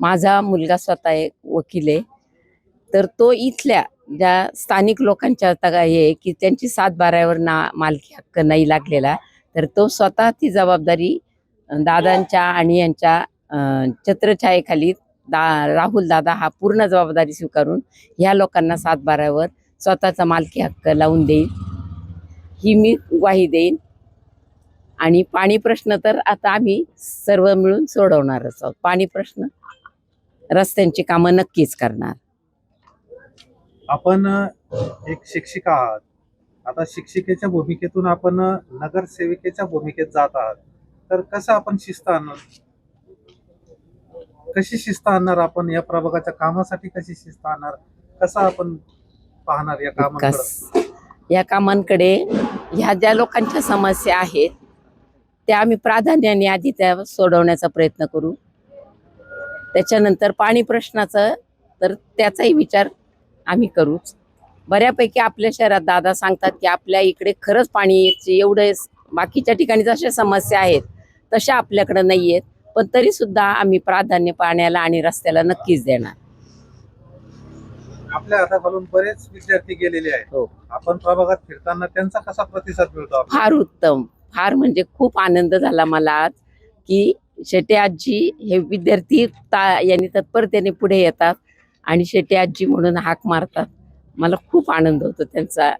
माझा मुलगा स्वतः एक वकील आहे. तर तो इथल्या ज्या स्थानिक लोकांच्या आता हे आहे की त्यांची सात बारावर ना मालकी हक्क नाही लागलेला तर तो स्वतः ती जबाबदारी दादांच्या आणि यांच्या छत्रछायेखाली दा राहुल दादा हा पूर्ण जबाबदारी स्वीकारून ह्या लोकांना सात बारावर स्वतःचा मालकी हक्क लावून देईल. ही मी ग्वाही देईन. आणि पाणी प्रश्न तर आता आम्ही सर्व मिळून सोडवणारच आहोत. पाणी प्रश्न? रस्त्यांची कामं नक्कीच करणार. आपण एक शिक्षिका आहात. आता शिक्षिकेच्या भूमिकेतून आपण नगरसेविकेच्या भूमिकेत जात आहात. तर कसं आपण शिस्त आणणार? कशी शिस्त आणणार आपण? या प्रभागाच्या कामासाठी कशी शिस्त आणणार? कसं आपण पाहणार या कामाकडे? या कामांकडे ह्या ज्या लोकांच्या समस्या आहेत त्या आम्ही प्राधान्याने आधी त्या सोडवण्याचा प्रयत्न करू. त्याच्यानंतर पाणी प्रश्नाचं तर त्याचाही विचार आम्ही करूच बऱ्यापैकी आपल्या शहरात दादा सांगतात की आपल्या इकडे खरंच पाणीचे एवढे बाकीच्या ठिकाणी जशा समस्या आहेत तशा आपल्याकडे नाही आहेत पण तरी सुद्धा आम्ही प्राधान्य पाण्याला आणि रस्त्याला नक्कीच देणार आपल्या हाताखालून बरेच विद्यार्थी गेलेले आहेत हो. आपण प्रभागात फिरताना त्यांचा कसा प्रतिसाद मिळतो? फार उत्तम फार म्हणजे खूप आनंद झाला मला आज की शेटे आजी हे विद्यार्थी ता यांनी तत्परतेने पुढे येतात आणि शेटे आजी म्हणून हाक मारतात. मला खूप आनंद होतो त्यांचा